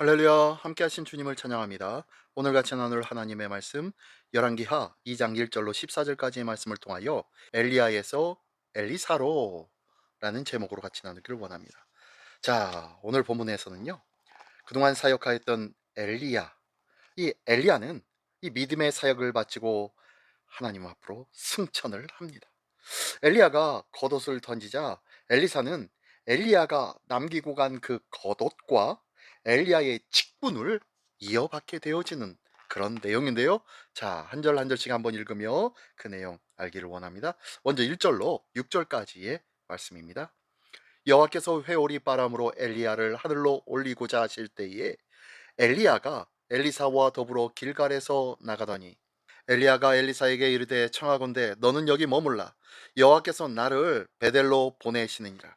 할렐루야 함께 하신 주님을 찬양합니다. 오늘 같이 나눌 하나님의 말씀 열왕기하 2장 1절로 14절까지의 말씀을 통하여 엘리야에서 엘리사로 라는 제목으로 같이 나누기를 원합니다. 자, 오늘 본문에서는요. 그동안 사역하였던 엘리야 이 엘리야는 이 믿음의 사역을 바치고 하나님 앞으로 승천을 합니다. 엘리야가 겉옷을 던지자 엘리사는 엘리야가 남기고 간 그 겉옷과 엘리야의 직분을 이어받게 되어지는 그런 내용인데요. 자, 한 절 한 절씩 한번 읽으며 그 내용 알기를 원합니다. 먼저 1절로 6절까지의 말씀입니다. 여호와께서 회오리 바람으로 엘리야를 하늘로 올리고자 하실 때에 엘리야가 엘리사와 더불어 길갈에서 나가더니 엘리야가 엘리사에게 이르되 청하건대 너는 여기 머물라 여호와께서 나를 베델로 보내시느니라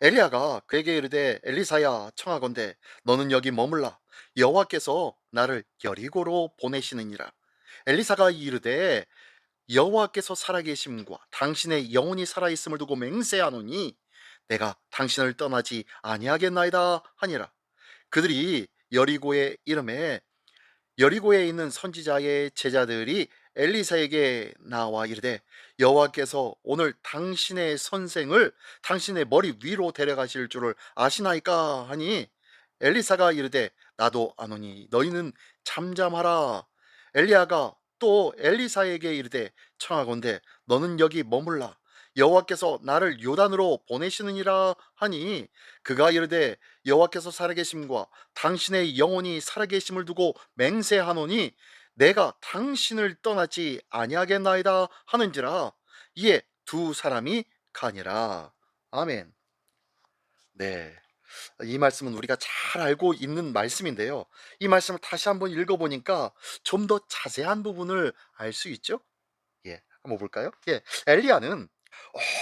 엘리야가 그에게 이르되 엘리사야 청하건대 너는 여기 머물라. 여호와께서 나를 여리고로 보내시느니라. 엘리사가 이르되 여호와께서 살아계심과 당신의 영혼이 살아있음을 두고 맹세하노니 내가 당신을 떠나지 아니하겠나이다 하니라. 그들이 여리고의 이름에 여리고에 있는 선지자의 제자들이 엘리사에게 나와 이르되 여호와께서 오늘 당신의 선생을 당신의 머리 위로 데려가실 줄을 아시나이까 하니? 엘리사가 이르되 나도 아노니 너희는 잠잠하라. 엘리야가 또 엘리사에게 이르되 청하건대 너는 여기 머물라. 여호와께서 나를 요단으로 보내시느니라 하니? 그가 이르되 여호와께서 살아계심과 당신의 영혼이 살아계심을 두고 맹세하노니 내가 당신을 떠나지 아니하겠나이다 하는지라 이에 두 사람이 가니라 아멘 네. 이 말씀은 우리가 잘 알고 있는 말씀인데요. 이 말씀을 다시 한번 읽어보니까 좀 더 자세한 부분을 알 수 있죠? 예, 한번 볼까요? 예, 엘리야는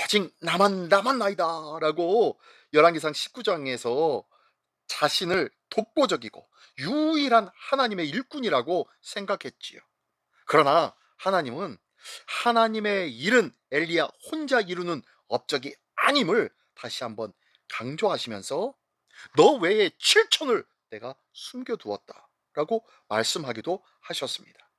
오직 나만 나만 나이다 라고 열왕기상 19장에서 자신을 독보적이고 유일한 하나님의 일꾼이라고 생각했지요. 그러나 하나님은 하나님의 일은 엘리야 혼자 이루는 업적이 아님을 다시 한번 강조하시면서 너 외에 7천을 내가 숨겨두었다 라고 말씀하기도 하셨습니다.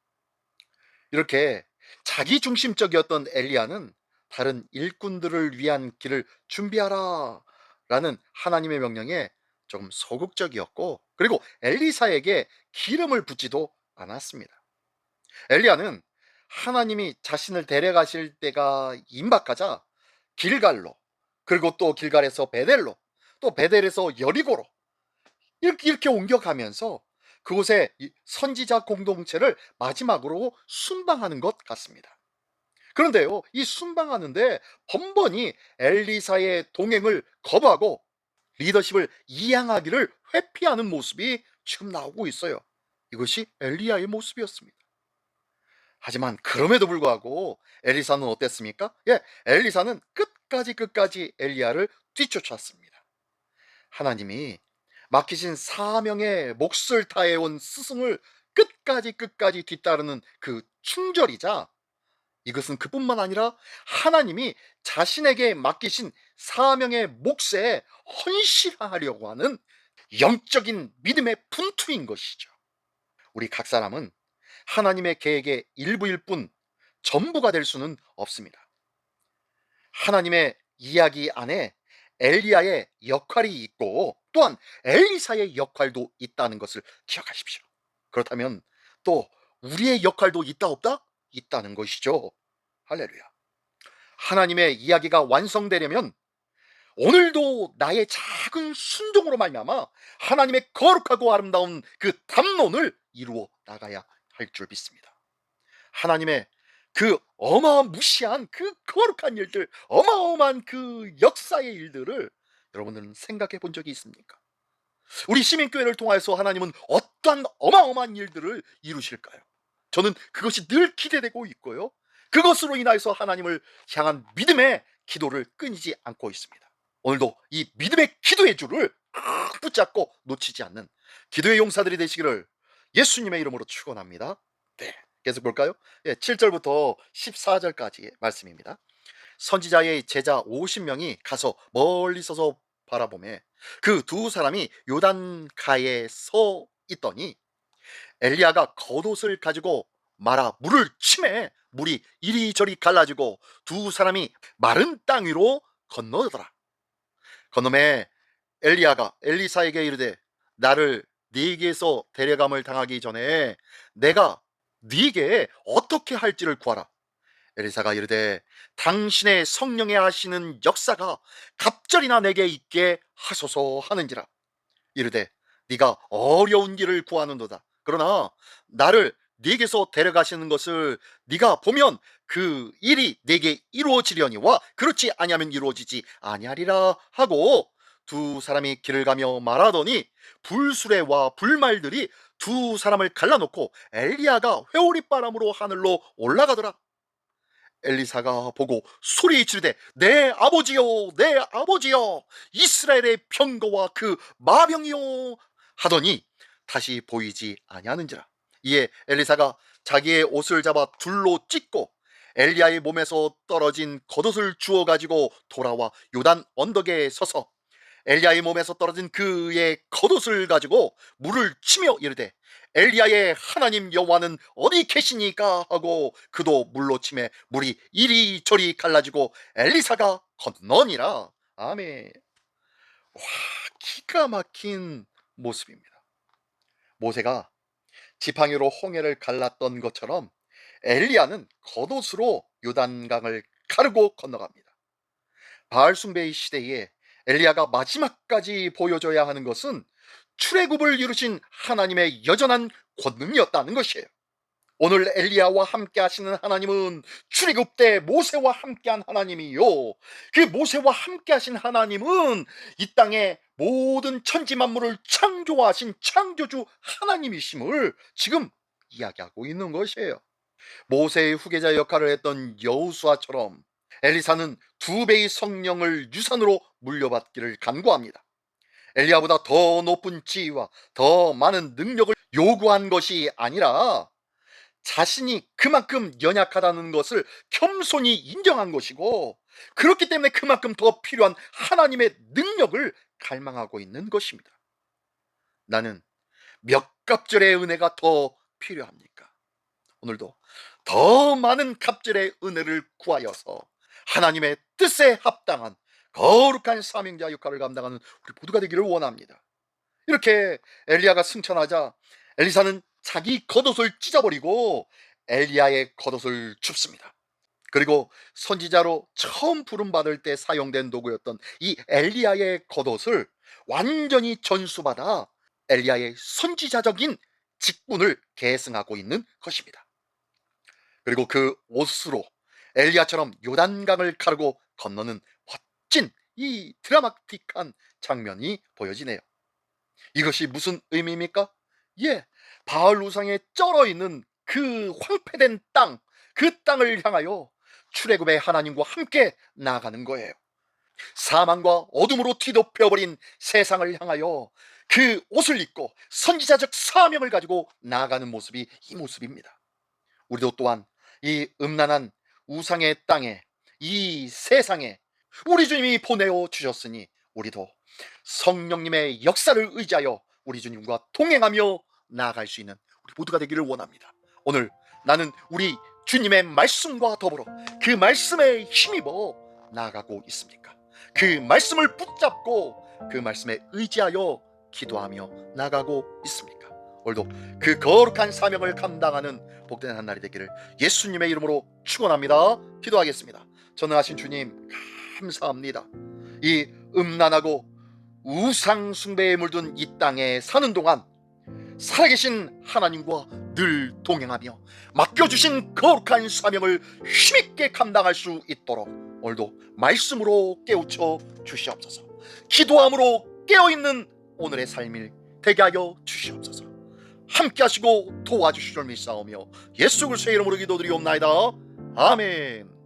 이렇게 자기 중심적이었던 엘리야는 다른 일꾼들을 위한 길을 준비하라 라는 하나님의 명령에 조금 소극적이었고 그리고 엘리사에게 기름을 붓지도 않았습니다. 엘리야는 하나님이 자신을 데려가실 때가 임박하자 길갈로 그리고 또 길갈에서 베델로 또 베델에서 여리고로 이렇게 이렇게 옮겨가면서 그곳에 선지자 공동체를 마지막으로 순방하는 것 같습니다. 그런데요, 이 순방하는데 번번이 엘리사의 동행을 거부하고 리더십을 이양하기를 회피하는 모습이 지금 나오고 있어요. 이것이 엘리야의 모습이었습니다. 하지만 그럼에도 불구하고 엘리사는 어땠습니까? 예, 엘리사는 끝까지 끝까지 엘리야를 뒤쫓았습니다. 하나님이 맡기신 사명의 몫을 다해온 스승을 끝까지 끝까지 뒤따르는 그 충절이자 이것은 그뿐만 아니라 하나님이 자신에게 맡기신 사명의 몫에 헌신하려고 하는 영적인 믿음의 분투인 것이죠. 우리 각 사람은 하나님의 계획의 일부일 뿐 전부가 될 수는 없습니다. 하나님의 이야기 안에 엘리야의 역할이 있고 또한 엘리사의 역할도 있다는 것을 기억하십시오. 그렇다면 또 우리의 역할도 있다 없다? 있다는 것이죠. 할렐루야. 하나님의 이야기가 완성되려면 오늘도 나의 작은 순종으로 말미암아 하나님의 거룩하고 아름다운 그 담론을 이루어 나가야 할 줄 믿습니다. 하나님의 그 어마무시한 그 거룩한 일들, 어마어마한 그 역사의 일들을 여러분들은 생각해 본 적이 있습니까? 우리 시민교회를 통하여서 하나님은 어떠한 어마어마한 일들을 이루실까요? 저는 그것이 늘 기대되고 있고요. 그것으로 인하여서 하나님을 향한 믿음의 기도를 끊이지 않고 있습니다. 오늘도 이 믿음의 기도의 줄을 꼭 붙잡고 놓치지 않는 기도의 용사들이 되시기를 예수님의 이름으로 축원합니다. 네, 계속 볼까요? 예, 7절부터 14절까지의 말씀입니다. 선지자의 제자 50명이 가서 멀리 서서 바라보매 그 두 사람이 요단가에 서 있더니 엘리야가 겉옷을 가지고 말아 물을 치매 물이 이리저리 갈라지고 두 사람이 마른 땅 위로 건너더라. 건너매 엘리야가 엘리사에게 이르되 나를 네게서 데려감을 당하기 전에 내가 네게 어떻게 할지를 구하라. 엘리사가 이르되 당신의 성령에 하시는 역사가 갑절이나 내게 있게 하소서 하는지라. 이르되 네가 어려운 일을 구하는도다. 그러나 나를 네게서 데려가시는 것을 네가 보면 그 일이 내게 이루어지려니와 그렇지 아니하면 이루어지지 아니하리라 하고 두 사람이 길을 가며 말하더니 불수레와 불말들이 두 사람을 갈라놓고 엘리야가 회오리 바람으로 하늘로 올라가더라. 엘리사가 보고 소리 지르되 내 아버지여 내 아버지여 이스라엘의 병거와 그 마병이요 하더니 다시 보이지 아니하는지라. 이에 엘리사가 자기의 옷을 잡아 둘로 찢고 엘리야의 몸에서 떨어진 겉옷을 주워 가지고 돌아와 요단 언덕에 서서 엘리야의 몸에서 떨어진 그의 겉옷을 가지고 물을 치며 이르되 엘리야의 하나님 여호와는 어디 계시니까? 하고 그도 물로 치매 물이 이리저리 갈라지고 엘리사가 건너니라. 아멘. 와 기가 막힌 모습입니다 모세가 지팡이로 홍해를 갈랐던 것처럼 엘리야는 겉옷으로 요단강을 가르고 건너갑니다 바알 숭배의 시대에 엘리야가 마지막까지 보여줘야 하는 것은 출애굽을 이루신 하나님의 여전한 권능이었다는 것이에요. 오늘 엘리야와 함께 하시는 하나님은 출애굽 때 모세와 함께한 하나님이요. 그 모세와 함께 하신 하나님은 이 땅의 모든 천지 만물을 창조하신 창조주 하나님이심을 지금 이야기하고 있는 것이에요. 모세의 후계자 역할을 했던 여우수아처럼 엘리사는 두 배의 성령을 유산으로 물려받기를 간구합니다. 엘리야보다 더 높은 지위와 더 많은 능력을 요구한 것이 아니라 자신이 그만큼 연약하다는 것을 겸손히 인정한 것이고 그렇기 때문에 그만큼 더 필요한 하나님의 능력을 갈망하고 있는 것입니다. 나는 몇 갑절의 은혜가 더 필요합니까? 오늘도 더 많은 갑절의 은혜를 구하여서 하나님의 뜻에 합당한 거룩한 사명자 역할을 감당하는 우리 모두가 되기를 원합니다. 이렇게 엘리야가 승천하자 엘리사는 자기 겉옷을 찢어버리고 엘리야의 겉옷을 줍습니다. 그리고 선지자로 처음 부름 받을 때 사용된 도구였던 이 엘리야의 겉옷을 완전히 전수받아 엘리야의 선지자적인 직분을 계승하고 있는 것입니다. 그리고 그 옷으로 엘리야처럼 요단강을 가르고 건너는 멋진 이 드라마틱한 장면이 보여지네요. 이것이 무슨 의미입니까? 예, 바알 우상에 쩔어 있는 그 황폐된 땅, 그 땅을 향하여 출애굽의 하나님과 함께 나아가는 거예요. 사망과 어둠으로 뒤덮여버린 세상을 향하여 그 옷을 입고 선지자적 사명을 가지고 나아가는 모습이 이 모습입니다. 우리도 또한 이 음란한 우상의 땅에 이 세상에 우리 주님이 보내어 주셨으니 우리도 성령님의 역사를 의지하여 우리 주님과 동행하며 나아갈 수 있는 우리 모두가 되기를 원합니다. 오늘 나는 우리 주님의 말씀과 더불어 그 말씀에 힘입어 나아가고 있습니까? 그 말씀을 붙잡고 그 말씀에 의지하여 기도하며 나가고 있습니까? 오늘도 그 거룩한 사명을 감당하는 복된 한 날이 되기를 예수님의 이름으로 축원합니다. 기도하겠습니다. 전능하신 주님 감사합니다. 이 음란하고 우상 숭배에 물든 이 땅에 사는 동안 살아계신 하나님과 늘 동행하며 맡겨주신 거룩한 사명을 힘있게 감당할 수 있도록 오늘도 말씀으로 깨우쳐 주시옵소서 기도함으로 깨어있는 오늘의 삶을 되게 하여 주시옵소서. 함께 하시고 도와주시줄 믿사오며 예수 그리스도의 이름으로 기도드리옵나이다. 아멘.